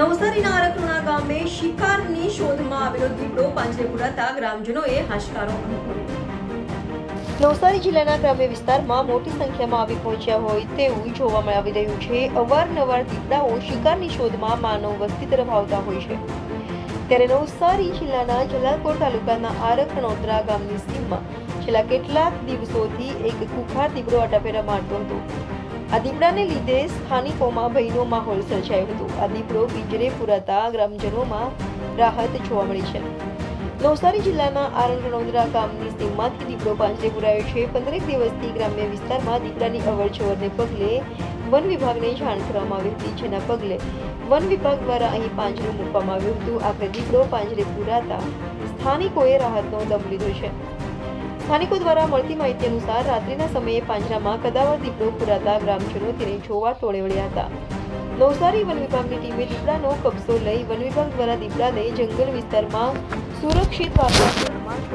નવસારીના અરકરુણા ગામે શિકારની શોધમાં આવેલો દીપડો પાંજરે પુરાતા ગ્રામજનોએ હાશકારો નવસારી જિલ્લાના ગ્રામ્ય વિસ્તારમાં મોટી સંખ્યામાં આવી પહોંચ્યા હોય તેવું જોવા આવી રહ્યું છે. અવારનવાર દીપડાઓ શિકારની શોધમાં માનવ વસ્તી તરફ આવતા હોય છે. ત્યારે નવસારી જિલ્લાના જલાલપોર તાલુકાના આરખણોદરા ગામની સીમમાં છેલ્લા કેટલાક દિવસોથી એક કુખાર દીપડો અટાફેરા મારતો હતો. આ દીપડાને લીધે સ્થાનિકોમાં ભયનો માહોલ સર્જાયો હતો. આ દીપડો પિંજરે પુરાતા ગ્રામજનોમાં રાહત જોવા મળી છે. નવસારી જિલ્લાના આરણ રણોદરા ગામની સીમમાંથી દીપડો પાંજરે પુરાયો છે. પંદરેક દિવસથી ગ્રામ્ય વિસ્તારમાં દીપડાની અવરજવરને પગલે વન વિભાગને જાણ કરવામાં આવી હતી, જેના પગલે વન વિભાગ દ્વારા અહીં પાંજરું મૂકવામાં આવ્યું હતું. આખરે દીપડો પાંજરે પુરાતા સ્થાનિકોએ રાહતનો દમ લીધો છે. સ્થાનિકો દ્વારા મળતી માહિતી અનુસાર રાત્રિના સમયે પાંજરામાં કદાવર દીપડો પુરાતા ગ્રામજનો તેને જોવા ટોળે હતા. નવસારી વન વિભાગની ટીમે દીપડાનો કબજો લઈ વન વિભાગ દ્વારા દીપડાને જંગલ વિસ્તારમાં સુરક્ષિત વાતાવરણમાં